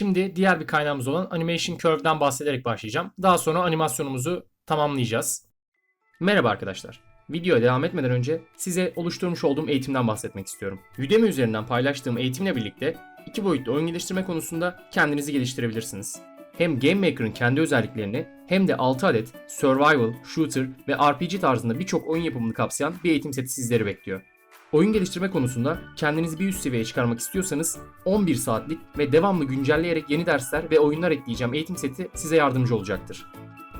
Şimdi diğer bir kaynağımız olan Animation Curve'den bahsederek başlayacağım. Daha sonra animasyonumuzu tamamlayacağız. Merhaba arkadaşlar. Videoya devam etmeden önce size oluşturmuş olduğum eğitimden bahsetmek istiyorum. Udemy üzerinden paylaştığım eğitimle birlikte iki boyutlu oyun geliştirme konusunda kendinizi geliştirebilirsiniz. Hem Game Maker'ın kendi özelliklerini hem de 6 adet survival, shooter ve RPG tarzında birçok oyun yapımını kapsayan bir eğitim seti sizleri bekliyor. Oyun geliştirme konusunda kendinizi bir üst seviyeye çıkarmak istiyorsanız 11 saatlik ve devamlı güncelleyerek yeni dersler ve oyunlar ekleyeceğim eğitim seti size yardımcı olacaktır.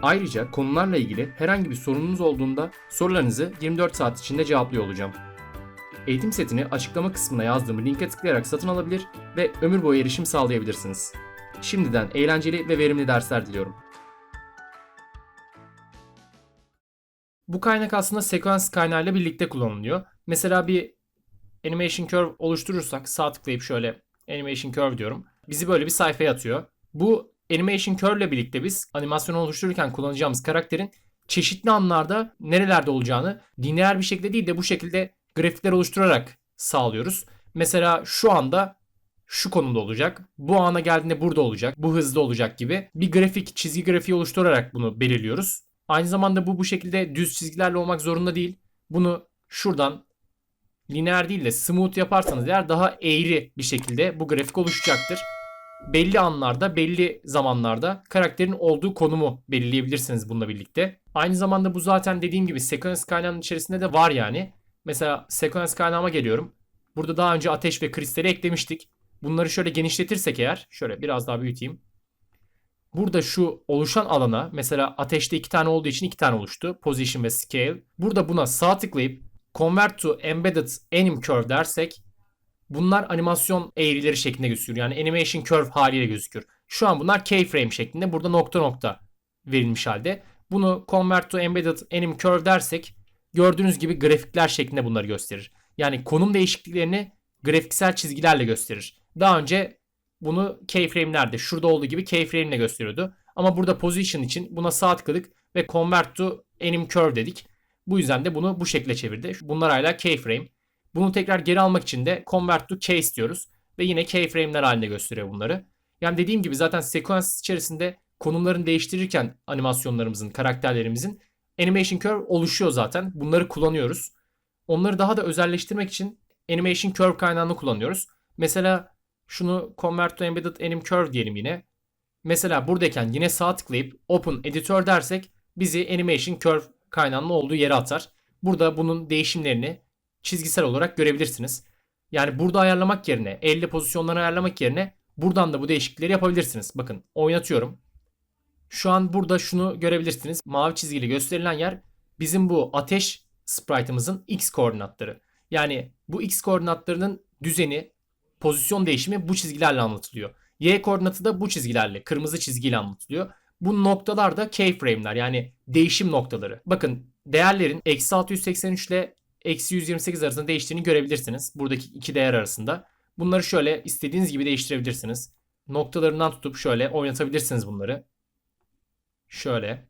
Ayrıca konularla ilgili herhangi bir sorununuz olduğunda sorularınızı 24 saat içinde cevaplıyor olacağım. Eğitim setini açıklama kısmına yazdığım linke tıklayarak satın alabilir ve ömür boyu erişim sağlayabilirsiniz. Şimdiden eğlenceli ve verimli dersler diliyorum. Bu kaynak aslında sekans kaynağıyla birlikte kullanılıyor. Mesela bir animation curve oluşturursak sağ tıklayıp şöyle animation curve diyorum. Bizi böyle bir sayfaya atıyor. Bu animation curve ile birlikte biz animasyonu oluştururken kullanacağımız karakterin çeşitli anlarda nerelerde olacağını lineer bir şekilde değil de bu şekilde grafikler oluşturarak sağlıyoruz. Mesela şu anda şu konumda olacak. Bu ana geldiğinde burada olacak. Bu hızda olacak gibi bir grafik, çizgi grafiği oluşturarak bunu belirliyoruz. Aynı zamanda bu bu şekilde düz çizgilerle olmak zorunda değil. Bunu şuradan lineer değil de smooth yaparsanız eğer daha eğri bir şekilde bu grafik oluşacaktır. Belli anlarda, belli zamanlarda karakterin olduğu konumu belirleyebilirsiniz bununla birlikte. Aynı zamanda bu zaten dediğim gibi sekans kaynağının içerisinde de var yani. Mesela sekans kaynağıma geliyorum. Burada daha önce ateş ve kristali eklemiştik. Bunları şöyle genişletirsek eğer, şöyle biraz daha büyüteyim. Burada şu oluşan alana mesela ateşte iki tane olduğu için iki tane oluştu. Position ve Scale. Burada buna sağ tıklayıp Convert to Embedded Anim Curve dersek bunlar animasyon eğrileri şeklinde gözükür. Yani animation curve haliyle gözükür. Şu an bunlar keyframe şeklinde. Burada nokta nokta verilmiş halde. Bunu Convert to Embedded Anim Curve dersek gördüğünüz gibi grafikler şeklinde bunları gösterir. Yani konum değişikliklerini grafiksel çizgilerle gösterir. Daha önce bunu keyframe'lerde şurada olduğu gibi keyframe ile gösteriyordu. Ama burada position için buna sağ tıkladık ve convert to anim curve dedik. Bu yüzden de bunu bu şekilde çevirdi. Bunlar hala keyframe. Bunu tekrar geri almak için de convert to case diyoruz. Ve yine keyframe'ler halinde gösteriyor bunları. Yani dediğim gibi zaten sekans içerisinde konumlarını değiştirirken animasyonlarımızın, karakterlerimizin animation curve oluşuyor zaten. Bunları kullanıyoruz. Onları daha da özelleştirmek için animation curve kaynağını kullanıyoruz. Mesela şunu convert to embedded anim curve diyelim yine. Mesela buradayken yine sağ tıklayıp open editor dersek bizi animation curve kaynağının olduğu yere atar. Burada bunun değişimlerini çizgisel olarak görebilirsiniz. Yani burada ayarlamak yerine, elde pozisyonlarını ayarlamak yerine buradan da bu değişiklikleri yapabilirsiniz. Bakın oynatıyorum. Şu an burada şunu görebilirsiniz. Mavi çizgiyle gösterilen yer bizim bu ateş sprite'ımızın x koordinatları. Yani bu x koordinatlarının düzeni, pozisyon değişimi bu çizgilerle anlatılıyor. Y koordinatı da bu çizgilerle, kırmızı çizgiyle anlatılıyor. Bu noktalar da keyframe'ler yani değişim noktaları. Bakın değerlerin eksi 683 ile eksi 128 arasında değiştiğini görebilirsiniz. Buradaki iki değer arasında. Bunları şöyle istediğiniz gibi değiştirebilirsiniz. Noktalarından tutup şöyle oynatabilirsiniz bunları. Şöyle.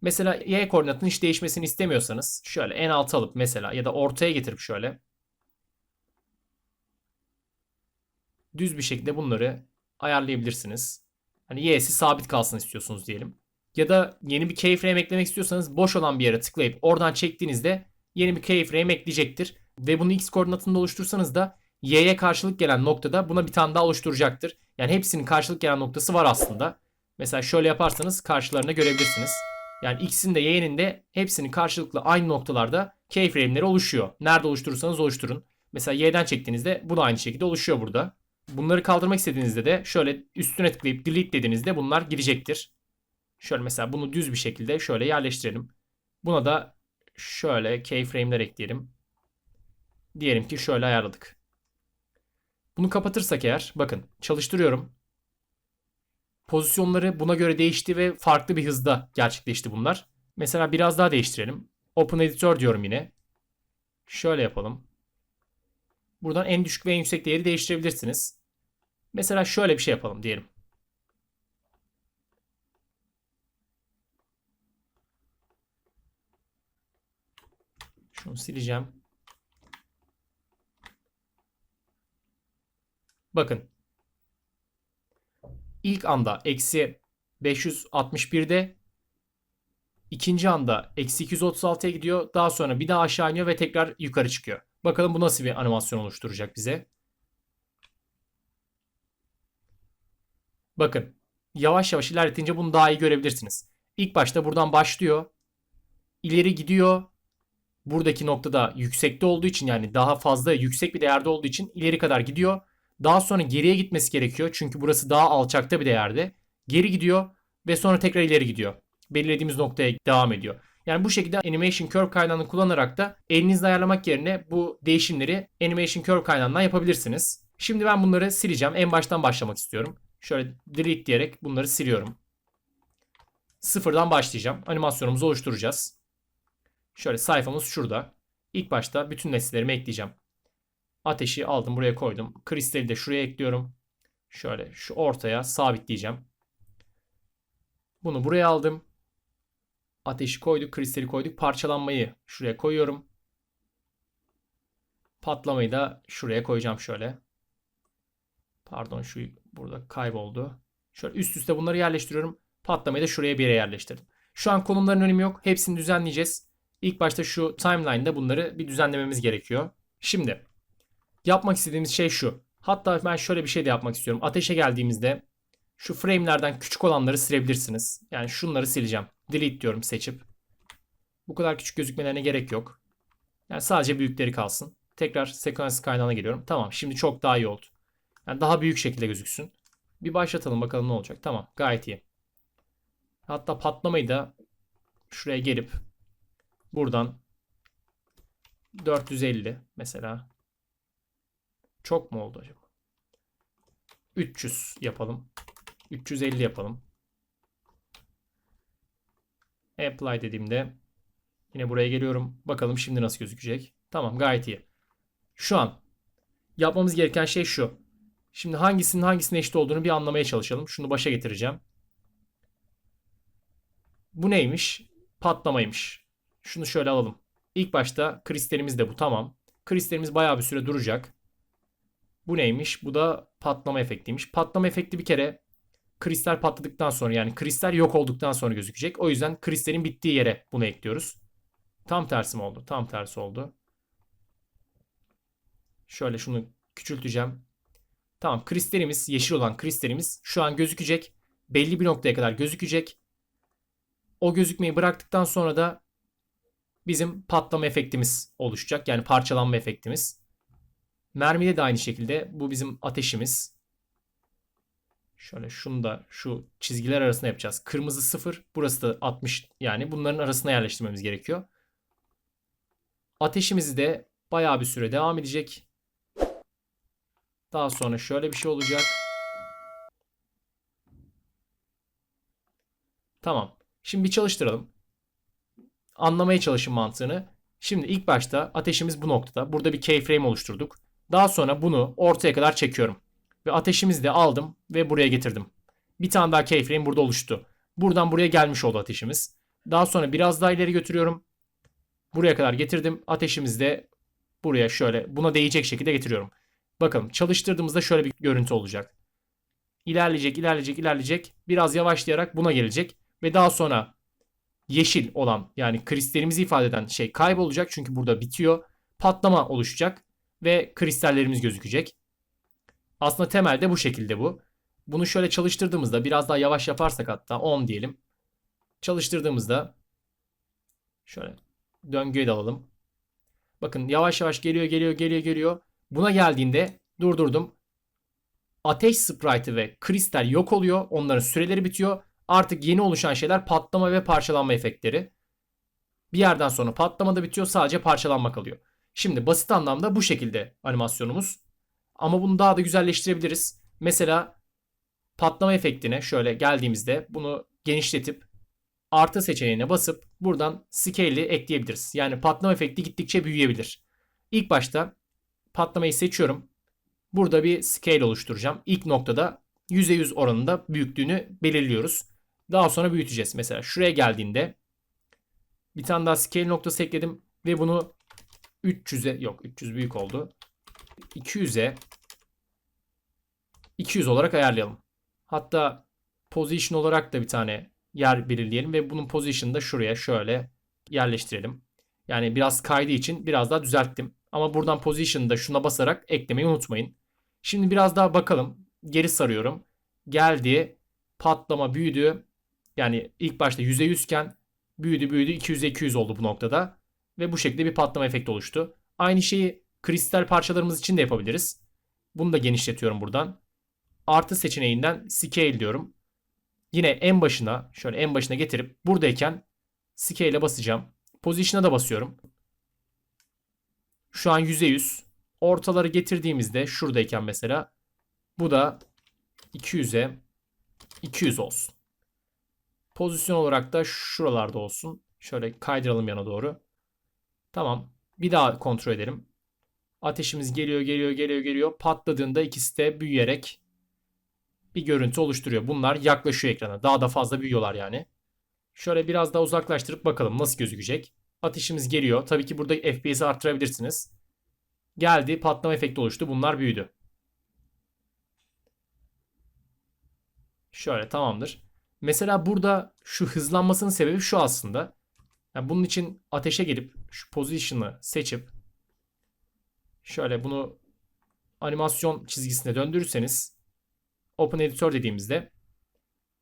Mesela y koordinatının hiç değişmesini istemiyorsanız şöyle en alta alıp mesela ya da ortaya getirip şöyle düz bir şekilde bunları ayarlayabilirsiniz. Hani y'si sabit kalsın istiyorsunuz diyelim. Ya da yeni bir keyframe eklemek istiyorsanız boş olan bir yere tıklayıp oradan çektiğinizde yeni bir keyframe ekleyecektir. Ve bunu x koordinatında oluştursanız da y'ye karşılık gelen noktada buna bir tane daha oluşturacaktır. Yani hepsinin karşılık gelen noktası var aslında. Mesela şöyle yaparsanız karşılarını görebilirsiniz. Yani x'in de y'nin de hepsinin karşılıklı aynı noktalarda keyframe'leri oluşuyor. Nerede oluşturursanız oluşturun. Mesela y'den çektiğinizde bu da aynı şekilde oluşuyor burada. Bunları kaldırmak istediğinizde de şöyle üstüne tıklayıp delete dediğinizde bunlar gidecektir. Şöyle mesela bunu düz bir şekilde şöyle yerleştirelim. Buna da şöyle keyframe'ler ekleyelim. Diyelim ki şöyle ayarladık. Bunu kapatırsak eğer bakın çalıştırıyorum. Pozisyonları buna göre değişti ve farklı bir hızda gerçekleşti bunlar. Mesela biraz daha değiştirelim. Open Editor diyorum yine. Şöyle yapalım. Buradan en düşük ve en yüksek değeri değiştirebilirsiniz. Mesela şöyle bir şey yapalım diyelim. Şunu sileceğim. Bakın. ilk anda eksi 561'de ikinci anda eksi 236'ya gidiyor. Daha sonra bir daha aşağı iniyor ve tekrar yukarı çıkıyor. Bakalım bu nasıl bir animasyon oluşturacak bize. Bakın yavaş yavaş ilerletince bunu daha iyi görebilirsiniz. İlk başta buradan başlıyor. İleri gidiyor. Buradaki noktada yüksekte olduğu için yani daha fazla yüksek bir değerde olduğu için ileri kadar gidiyor. Daha sonra geriye gitmesi gerekiyor. Çünkü burası daha alçakta bir değerde. Geri gidiyor ve sonra tekrar ileri gidiyor. Belirlediğimiz noktaya devam ediyor. Yani bu şekilde Animation Curve kaynağını kullanarak da elinizle ayarlamak yerine bu değişimleri Animation Curve kaynağından yapabilirsiniz. Şimdi ben bunları sileceğim. En baştan başlamak istiyorum. Şöyle delete diyerek bunları siliyorum. Sıfırdan başlayacağım. Animasyonumuzu oluşturacağız. Şöyle sayfamız şurada. İlk başta bütün nesnelerimi ekleyeceğim. Ateşi aldım buraya koydum. Kristali de şuraya ekliyorum. Şöyle şu ortaya sabitleyeceğim. Bunu buraya aldım. Ateşi koyduk, kristali koyduk. Parçalanmayı şuraya koyuyorum. Patlamayı da şuraya koyacağım şöyle. Pardon şu burada kayboldu. Şöyle üst üste bunları yerleştiriyorum. Patlamayı da şuraya bir yere yerleştirdim. Şu an konumların önemi yok. Hepsini düzenleyeceğiz. İlk başta şu timeline'da bunları bir düzenlememiz gerekiyor. Şimdi yapmak istediğimiz şey şu. Hatta ben şöyle bir şey de yapmak istiyorum. Ateşe geldiğimizde şu frame'lerden küçük olanları silebilirsiniz. Yani şunları sileceğim. Delete diyorum seçip. Bu kadar küçük gözükmelerine gerek yok. Yani sadece büyükleri kalsın. Tekrar sekans kaynağına geliyorum. Tamam şimdi çok daha iyi oldu. Yani daha büyük şekilde gözüksün. Bir başlatalım bakalım ne olacak. Tamam gayet iyi. Hatta patlamayı da şuraya gelip buradan 450 mesela. Çok mu oldu acaba? 300 yapalım. 350 yapalım. Apply dediğimde yine buraya geliyorum. Bakalım şimdi nasıl gözükecek. Tamam gayet iyi. Şu an yapmamız gereken şey şu. Şimdi hangisinin hangisine eşit olduğunu bir anlamaya çalışalım. Şunu başa getireceğim. Bu neymiş? Patlamaymış. Şunu şöyle alalım. İlk başta kristalimiz de bu tamam. Kristalimiz bayağı bir süre duracak. Bu neymiş? Bu da patlama efektiymiş. Patlama efekti bir kere kristal patladıktan sonra yani kristal yok olduktan sonra gözükecek. O yüzden kristalin bittiği yere bunu ekliyoruz. Tam tersi mi oldu? Tam tersi oldu. Şöyle şunu küçülteceğim. Tamam kristalimiz yeşil olan kristalimiz şu an gözükecek. Belli bir noktaya kadar gözükecek. O gözükmeyi bıraktıktan sonra da bizim patlama efektimiz oluşacak. Yani parçalanma efektimiz. Mermide de aynı şekilde bu bizim ateşimiz. Şöyle şunu da şu çizgiler arasında yapacağız. Kırmızı 0, burası da 60 yani bunların arasına yerleştirmemiz gerekiyor. Ateşimizi de bayağı bir süre devam edecek. Daha sonra şöyle bir şey olacak. Tamam. Şimdi bir çalıştıralım. Anlamaya çalışın mantığını. Şimdi ilk başta ateşimiz bu noktada. Burada bir keyframe oluşturduk. Daha sonra bunu ortaya kadar çekiyorum. Ve ateşimizi de aldım ve buraya getirdim. Bir tane daha keyframe burada oluştu. Buradan buraya gelmiş oldu ateşimiz. Daha sonra biraz daha ileri götürüyorum. Buraya kadar getirdim. Ateşimizi de buraya şöyle buna değecek şekilde getiriyorum. Bakalım çalıştırdığımızda şöyle bir görüntü olacak. İlerleyecek, ilerleyecek, ilerleyecek. Biraz yavaşlayarak buna gelecek. Ve daha sonra yeşil olan yani kristalimizi ifade eden şey kaybolacak. Çünkü burada bitiyor. Patlama oluşacak. Ve kristallerimiz gözükecek. Aslında temelde bu şekilde bu. Bunu şöyle çalıştırdığımızda biraz daha yavaş yaparsak hatta 10 diyelim. Çalıştırdığımızda şöyle döngüye de alalım. Bakın yavaş yavaş geliyor geliyor geliyor geliyor. Buna geldiğinde durdurdum. Ateş sprite'ı ve kristal yok oluyor. Onların süreleri bitiyor. Artık yeni oluşan şeyler patlama ve parçalanma efektleri. Bir yerden sonra patlama da bitiyor. Sadece parçalanma kalıyor. Şimdi basit anlamda bu şekilde animasyonumuz. Ama bunu daha da güzelleştirebiliriz. Mesela patlama efektine şöyle geldiğimizde bunu genişletip artı seçeneğine basıp buradan scale'i ekleyebiliriz. Yani patlama efekti gittikçe büyüyebilir. İlk başta patlamayı seçiyorum. Burada bir scale oluşturacağım. İlk noktada %100 oranında büyüklüğünü belirliyoruz. Daha sonra büyüteceğiz. Mesela şuraya geldiğinde bir tane daha scale noktası ekledim ve bunu 300'e yok 300 büyük oldu. 200'e 200 olarak ayarlayalım. Hatta Position olarak da bir tane yer belirleyelim ve bunun position'ı da şuraya şöyle yerleştirelim. Yani biraz kaydığı için biraz daha düzelttim. Ama buradan position'da şuna basarak eklemeyi unutmayın. Şimdi biraz daha bakalım. Geri sarıyorum. Geldi. Patlama büyüdü. Yani ilk başta %100 iken büyüdü büyüdü 200'e 200 oldu bu noktada. Ve bu şekilde bir patlama efekti oluştu. Aynı şeyi kristal parçalarımız için de yapabiliriz. Bunu da genişletiyorum buradan. Artı seçeneğinden scale diyorum. Yine en başına şöyle en başına getirip buradayken scale'e basacağım. Position'a da basıyorum. Şu an %100. Ortaları getirdiğimizde şuradayken mesela bu da 200'e 200 olsun. Pozisyon olarak da şuralarda olsun. Şöyle kaydıralım yana doğru. Tamam. Bir daha kontrol edelim. Ateşimiz geliyor, geliyor, geliyor, geliyor. Patladığında ikisi de büyüyerek bir görüntü oluşturuyor. Bunlar yaklaşıyor ekrana. Daha da fazla büyüyorlar yani. Şöyle biraz daha uzaklaştırıp bakalım nasıl gözükecek. Ateşimiz geliyor. Tabii ki burada FPS'i arttırabilirsiniz. Geldi, patlama efekti oluştu. Bunlar büyüdü. Şöyle tamamdır. Mesela burada şu hızlanmasının sebebi şu aslında. Yani bunun için ateşe gelip şu position'ı seçip şöyle bunu animasyon çizgisine döndürürseniz Open Editor dediğimizde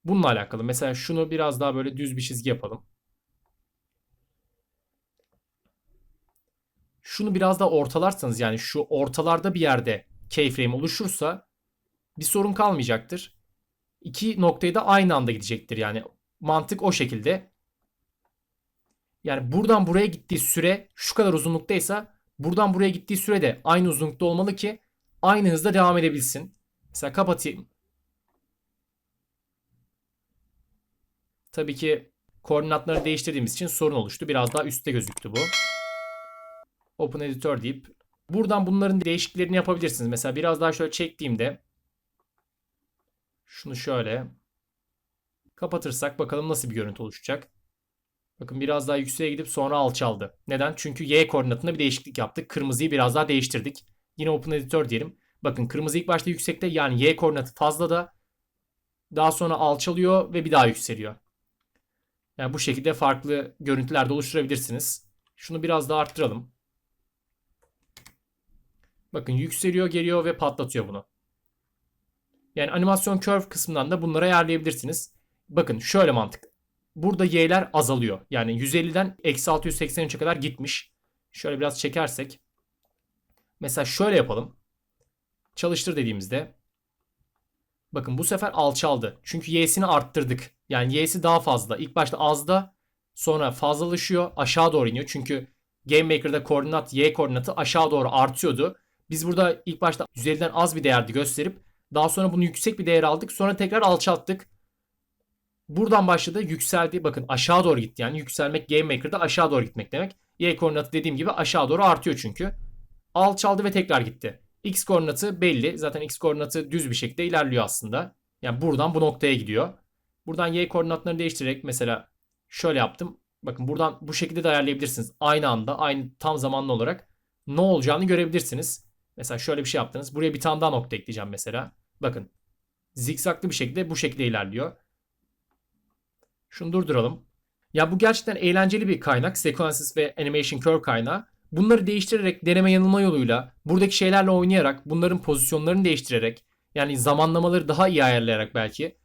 bununla alakalı. Mesela şunu biraz daha böyle düz bir çizgi yapalım. Şunu biraz daha ortalarsanız yani şu ortalarda bir yerde keyframe oluşursa bir sorun kalmayacaktır. İki noktayı da aynı anda gidecektir yani. Mantık o şekilde. Yani buradan buraya gittiği süre şu kadar uzunluktaysa buradan buraya gittiği süre de aynı uzunlukta olmalı ki aynı hızda devam edebilsin. Mesela kapatayım. Tabii ki koordinatları değiştirdiğimiz için sorun oluştu. Biraz daha üstte gözüktü bu. Open Editor deyip buradan bunların değişikliklerini yapabilirsiniz. Mesela biraz daha şöyle çektiğimde şunu şöyle kapatırsak bakalım nasıl bir görüntü oluşacak. Bakın biraz daha yükseğe gidip sonra alçaldı. Neden? Çünkü Y koordinatında bir değişiklik yaptık. Kırmızıyı biraz daha değiştirdik. Yine Open Editor diyelim. Bakın kırmızı ilk başta yüksekte yani Y koordinatı fazla da daha sonra alçalıyor ve bir daha yükseliyor. Yani bu şekilde farklı görüntüler de oluşturabilirsiniz. Şunu biraz daha arttıralım. Bakın yükseliyor, geliyor ve patlatıyor bunu. Yani animasyon curve kısmından da bunları ayarlayabilirsiniz. Bakın şöyle mantık. Burada y'ler azalıyor. Yani 150'den eksi 683'e kadar gitmiş. Şöyle biraz çekersek. Mesela şöyle yapalım. Çalıştır dediğimizde. Bakın bu sefer alçaldı. Çünkü y'sini arttırdık. Yani y'si daha fazla. İlk başta azda sonra fazlalaşıyor. Aşağı doğru iniyor. Çünkü GameMaker'da koordinat y koordinatı aşağı doğru artıyordu. Biz burada ilk başta 150'den az bir değerdi gösterip daha sonra bunu yüksek bir değer aldık. Sonra tekrar alçalttık. Buradan başladı yükseldi. Bakın aşağı doğru gitti. Yani yükselmek Game Maker'da aşağı doğru gitmek demek. Y koordinatı dediğim gibi aşağı doğru artıyor çünkü. Alçaldı ve tekrar gitti. X koordinatı belli. Zaten X koordinatı düz bir şekilde ilerliyor aslında. Yani buradan bu noktaya gidiyor. Buradan Y koordinatlarını değiştirerek mesela şöyle yaptım. Bakın buradan bu şekilde de ayarlayabilirsiniz. Aynı anda, aynı tam zamanlı olarak ne olacağını görebilirsiniz. Mesela şöyle bir şey yaptınız. Buraya bir tane daha nokta ekleyeceğim mesela. Bakın. Zikzaklı bir şekilde bu şekilde ilerliyor. Şunu durduralım. Ya bu gerçekten eğlenceli bir kaynak. Sequences ve Animation Curve kaynağı. Bunları değiştirerek deneme yanılma yoluyla buradaki şeylerle oynayarak bunların pozisyonlarını değiştirerek yani zamanlamaları daha iyi ayarlayarak belki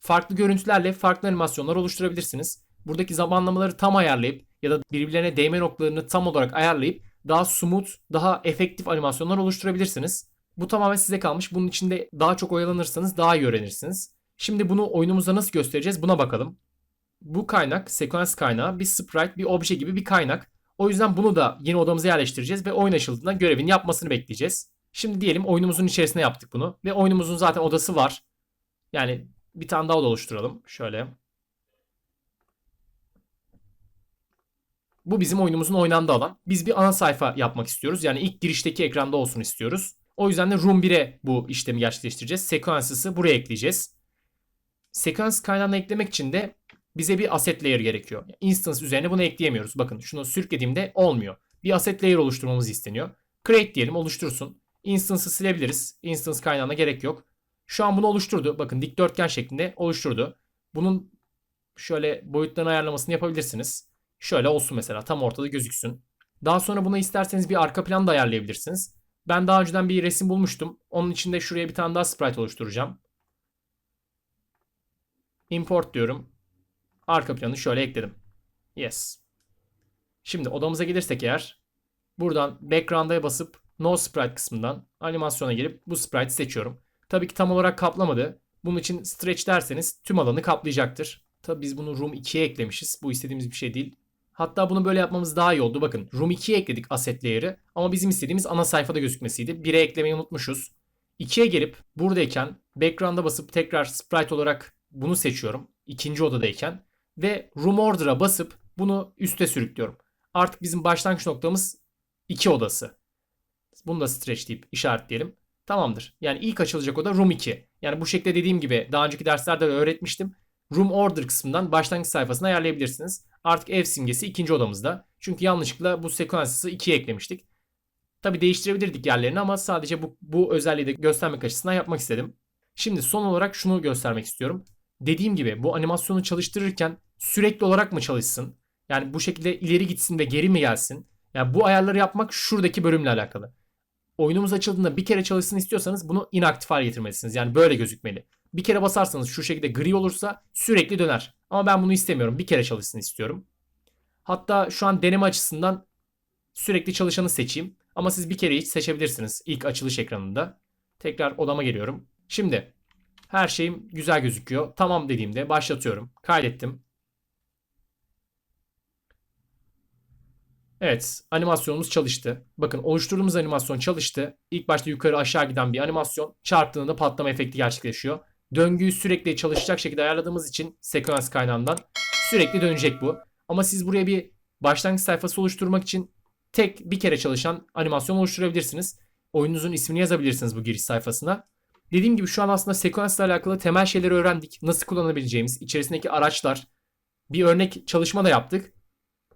farklı görüntülerle farklı animasyonlar oluşturabilirsiniz. Buradaki zamanlamaları tam ayarlayıp ya da birbirlerine değme noktalarını tam olarak ayarlayıp daha smooth, daha efektif animasyonlar oluşturabilirsiniz. Bu tamamen size kalmış. Bunun içinde daha çok oyalanırsanız daha iyi öğrenirsiniz. Şimdi bunu oyunumuzda nasıl göstereceğiz buna bakalım. Bu kaynak, sekans kaynağı bir sprite, bir obje gibi bir kaynak. O yüzden bunu da yeni odamıza yerleştireceğiz ve oyun açıldığında görevini yapmasını bekleyeceğiz. Şimdi diyelim oyunumuzun içerisine yaptık bunu ve oyunumuzun zaten odası var. Yani bir tane daha oda oluşturalım. Şöyle. Bu bizim oyunumuzun oynandığı alan. Biz bir ana sayfa yapmak istiyoruz. Yani ilk girişteki ekranda olsun istiyoruz. O yüzden de Room 1'e bu işlemi gerçekleştireceğiz. Sequences'ı buraya ekleyeceğiz. Sekans kaynağını eklemek için de bize bir asset layer gerekiyor. Instance üzerine bunu ekleyemiyoruz. Bakın şunu sürüklediğimde olmuyor. Bir asset layer oluşturmamız isteniyor. Create diyelim oluştursun. Instance'ı silebiliriz. Instance kaynağına gerek yok. Şu an bunu oluşturdu. Bakın dikdörtgen şeklinde oluşturdu. Bunun şöyle boyutlarını ayarlamasını yapabilirsiniz. Şöyle olsun mesela tam ortada gözüksün. Daha sonra buna isterseniz bir arka plan da ayarlayabilirsiniz. Ben daha önceden bir resim bulmuştum. Onun için de şuraya bir tane daha sprite oluşturacağım. Import diyorum. Arka planı şöyle ekledim. Yes. Şimdi odamıza gelirsek eğer buradan background'a basıp no sprite kısmından animasyona girip bu sprite'i seçiyorum. Tabii ki tam olarak kaplamadı. Bunun için stretch derseniz tüm alanı kaplayacaktır. Tabii biz bunu room 2'ye eklemişiz. Bu istediğimiz bir şey değil. Hatta bunu böyle yapmamız daha iyi oldu. Bakın room 2'ye ekledik asset layer'ı ama bizim istediğimiz ana sayfada gözükmesiydi. 1'e eklemeyi unutmuşuz. 2'ye gelip buradayken background'a basıp tekrar sprite olarak bunu seçiyorum. ikinci odadayken ve room order'a basıp bunu üste sürüklüyorum. Artık bizim başlangıç noktamız 2 odası. Bunu da stretch deyip işaretleyelim. Tamamdır. Yani ilk açılacak oda room 2. Yani bu şekilde dediğim gibi daha önceki derslerde de öğretmiştim. Room order kısmından başlangıç sayfasına ayarlayabilirsiniz. Artık ev simgesi ikinci odamızda. Çünkü yanlışlıkla bu sekansısı 2'ye eklemiştik. Tabi değiştirebilirdik yerlerini ama sadece bu, bu özelliği de göstermek açısından yapmak istedim. Şimdi son olarak şunu göstermek istiyorum. Dediğim gibi bu animasyonu çalıştırırken sürekli olarak mı çalışsın? Yani bu şekilde ileri gitsin ve geri mi gelsin? Yani bu ayarları yapmak şuradaki bölümle alakalı. Oyunumuz açıldığında bir kere çalışsın istiyorsanız bunu inaktif hale getirmelisiniz. Yani böyle gözükmeli. Bir kere basarsanız şu şekilde gri olursa sürekli döner. Ama ben bunu istemiyorum. Bir kere çalışsın istiyorum. Hatta şu an deneme açısından sürekli çalışanı seçeyim. Ama siz bir kere hiç seçebilirsiniz ilk açılış ekranında. Tekrar odama geliyorum. Şimdi her şeyim güzel gözüküyor. Tamam dediğimde başlatıyorum. Kaydettim. Evet, animasyonumuz çalıştı. Bakın oluşturduğumuz animasyon çalıştı. İlk başta yukarı aşağı giden bir animasyon çarptığında patlama efekti gerçekleşiyor. Döngüyü sürekli çalışacak şekilde ayarladığımız için sekans kaynağından sürekli dönecek bu. Ama siz buraya bir başlangıç sayfası oluşturmak için tek bir kere çalışan animasyon oluşturabilirsiniz. Oyununuzun ismini yazabilirsiniz bu giriş sayfasına. Dediğim gibi şu an aslında sekansla alakalı temel şeyleri öğrendik. Nasıl kullanabileceğimiz, içerisindeki araçlar, bir örnek çalışma da yaptık.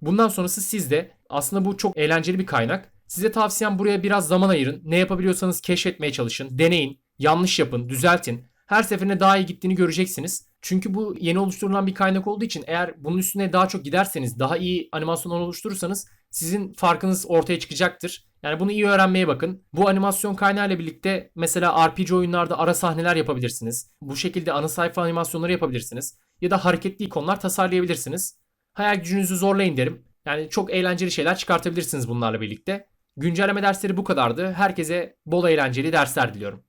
Bundan sonrası sizde. Aslında bu çok eğlenceli bir kaynak. Size tavsiyem buraya biraz zaman ayırın. Ne yapabiliyorsanız keşfetmeye çalışın. Deneyin. Yanlış yapın. Düzeltin. Her seferinde daha iyi gittiğini göreceksiniz. Çünkü bu yeni oluşturulan bir kaynak olduğu için eğer bunun üstüne daha çok giderseniz, daha iyi animasyonlar oluşturursanız sizin farkınız ortaya çıkacaktır. Yani bunu iyi öğrenmeye bakın. Bu animasyon kaynağı ile birlikte mesela RPG oyunlarda ara sahneler yapabilirsiniz. Bu şekilde ana sayfa animasyonları yapabilirsiniz. Ya da hareketli ikonlar tasarlayabilirsiniz. Hayal gücünüzü zorlayın derim. Yani çok eğlenceli şeyler çıkartabilirsiniz bunlarla birlikte. Güncelleme dersleri bu kadardı. Herkese bol eğlenceli dersler diliyorum.